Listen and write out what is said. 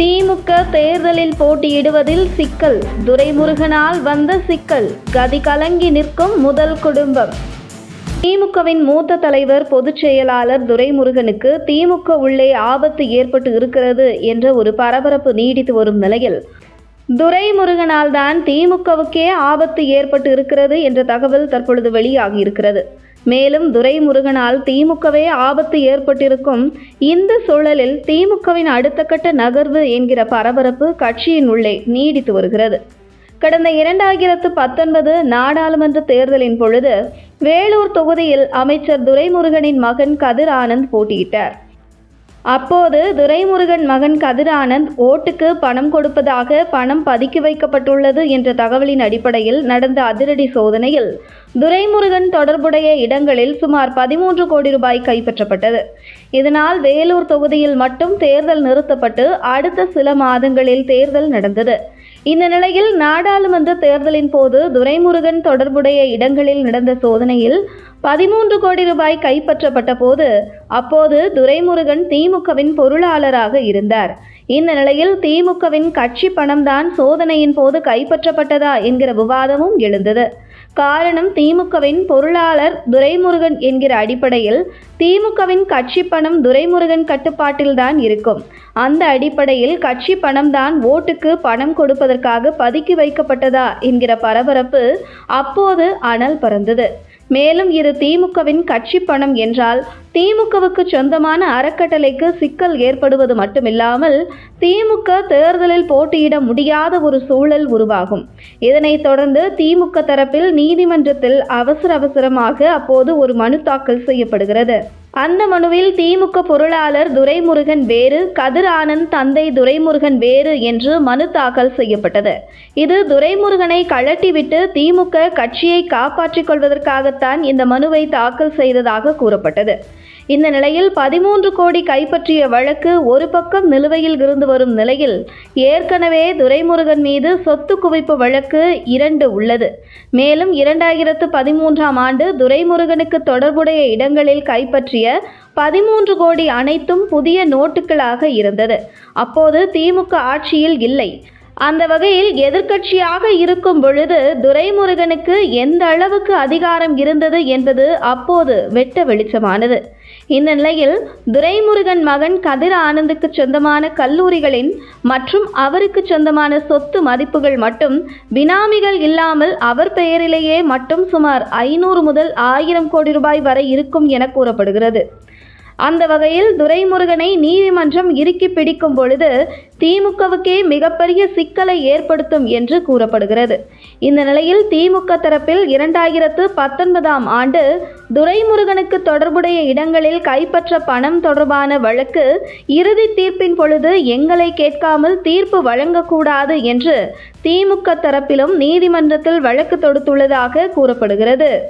திமுக தேர்தலில் போட்டியிடுவதில் சிக்கல். துரைமுருகனால் வந்த சிக்கல். கதி கலங்கி நிற்கும் முதல் குடும்பம். திமுகவின் மூத்த தலைவர் பொதுச் செயலாளர் துரைமுருகனுக்கு திமுக உள்ளே ஆபத்து ஏற்பட்டு இருக்கிறது என்ற ஒரு பரபரப்பு நீடித்து வரும் நிலையில் துரைமுருகனால் தான் திமுகவுக்கே ஆபத்து ஏற்பட்டு இருக்கிறது என்ற தகவல் தற்பொழுது வெளியாகியிருக்கிறது மேலும் துரைமுருகனால் திமுகவே ஆபத்து ஏற்பட்டிருக்கும் இந்த சூழலில் திமுகவின் அடுத்த கட்ட நகர்வு என்கிற பரபரப்பு கட்சியின் உள்ளே நீடித்து வருகிறது. கடந்த இரண்டாயிரத்து பத்தொன்பது நாடாளுமன்ற தேர்தலின் பொழுது வேலூர் தொகுதியில் அமைச்சர் துரைமுருகனின் மகன் கதிர் ஆனந்த் போட்டியிட்டார். அப்போது துரைமுருகன் மகன் கதிரானந்த் ஓட்டுக்கு பணம் கொடுப்பதாக பணம் பதுக்கி வைக்கப்பட்டுள்ளது என்ற தகவலின் அடிப்படையில் நடந்த அதிரடி சோதனையில் துரைமுருகன் தொடர்புடைய இடங்களில் சுமார் பதிமூன்று கோடி ரூபாய் கைப்பற்றப்பட்டது. இதனால் வேலூர் தொகுதியில் மட்டும் தேர்தல் நிறுத்தப்பட்டு அடுத்த சில மாதங்களில் தேர்தல் நடந்தது. இந்த நிலையில் நாடாளுமன்ற தேர்தலின் போது துரைமுருகன் தொடர்புடைய இடங்களில் நடந்த சோதனையில் பதிமூன்று கோடி ரூபாய் கைப்பற்றப்பட்ட போது அப்போது துரைமுருகன் திமுகவின் பொருளாளராக இருந்தார். இந்த நிலையில் திமுகவின் கட்சி பணம்தான் சோதனையின் போது கைப்பற்றப்பட்டதா என்கிற விவாதமும் எழுந்தது. காரணம் திமுகவின் பொருளாளர் துரைமுருகன் என்கிற அடிப்படையில் திமுகவின் கட்சி பணம் துரைமுருகன் கட்டுப்பாட்டில்தான் இருக்கும். அந்த அடிப்படையில் கட்சி பணம்தான் ஓட்டுக்கு பணம் கொடுப்பதற்காக பதுக்கி வைக்கப்பட்டதா என்கிற பரபரப்பு அப்போது அனல் பறந்தது. மேலும் இது திமுகவின் கட்சி பணம் என்றால் திமுகவுக்கு சொந்தமான அறக்கட்டளைக்கு சிக்கல் ஏற்படுவது மட்டுமில்லாமல் திமுக தேர்தலில் போட்டியிட முடியாத ஒரு சூழல் உருவாகும். இதனைத் தொடர்ந்து திமுக தரப்பில் நீதிமன்றத்தில் அவசர அவசரமாக அப்போது ஒரு மனு தாக்கல் செய்யப்படுகிறது. அந்த மனுவில் திமுக பொருளாளர் துரைமுருகன் வேறு கதிர் ஆனந்த் தந்தை துரைமுருகன் வேறு என்று மனு தாக்கல் செய்யப்பட்டது. இது துரைமுருகனை கழட்டிவிட்டு திமுக கட்சியை காப்பாற்றிக் கொள்வதற்காகத்தான் இந்த மனுவை தாக்கல் செய்ததாக கூறப்பட்டது. இந்த நிலையில் பதிமூன்று கோடி கைப்பற்றிய வழக்கு ஒரு பக்கம் நிலுவையில் இருந்து வரும் நிலையில் ஏற்கனவே துரைமுருகன் மீது சொத்து குவிப்பு வழக்கு இரண்டு உள்ளது. மேலும் இரண்டாயிரத்து பதிமூன்றாம் ஆண்டு துரைமுருகனுக்கு தொடர்புடைய இடங்களில் கைப்பற்றிய பதிமூன்று கோடி அனைத்தும் புதிய நோட்டுகளாக இருந்தது. அப்போது திமுக ஆட்சியில் இல்லை. அந்த வகையில் எதிர்க்கட்சியாக இருக்கும் பொழுது துரைமுருகனுக்கு எந்த அளவுக்கு அதிகாரம் இருந்தது என்பது அப்போது வெட்ட வெளிச்சமானது. இந்த நிலையில் துரைமுருகன் மகன் கதிர ஆனந்துக்கு சொந்தமான கல்லூரிகளின் மற்றும் அவருக்கு சொந்தமான சொத்து மதிப்புகள் மட்டும் பினாமிகள் இல்லாமல் அவர் பெயரிலேயே மட்டும் சுமார் ஐநூறு முதல் ஆயிரம் கோடி ரூபாய் வரை இருக்கும் என கூறப்படுகிறது. அந்த வகையில் துரைமுருகனை நீதிமன்றம் இறுக்கி பிடிக்கும் பொழுது திமுகவுக்கே மிகப்பெரிய சிக்கலை ஏற்படுத்தும் என்று கூறப்படுகிறது. இந்த நிலையில் திமுக தரப்பில் இரண்டாயிரத்து பத்தொன்பதாம் ஆண்டு துரைமுருகனுக்கு தொடர்புடைய இடங்களில் கைப்பற்ற பணம் தொடர்பான வழக்கு இறுதி தீர்ப்பின் பொழுது எங்களை கேட்காமல் தீர்ப்பு வழங்கக்கூடாது என்று திமுக தரப்பிலும் நீதிமன்றத்தில் வழக்கு தொடுத்துள்ளதாக கூறப்படுகிறது.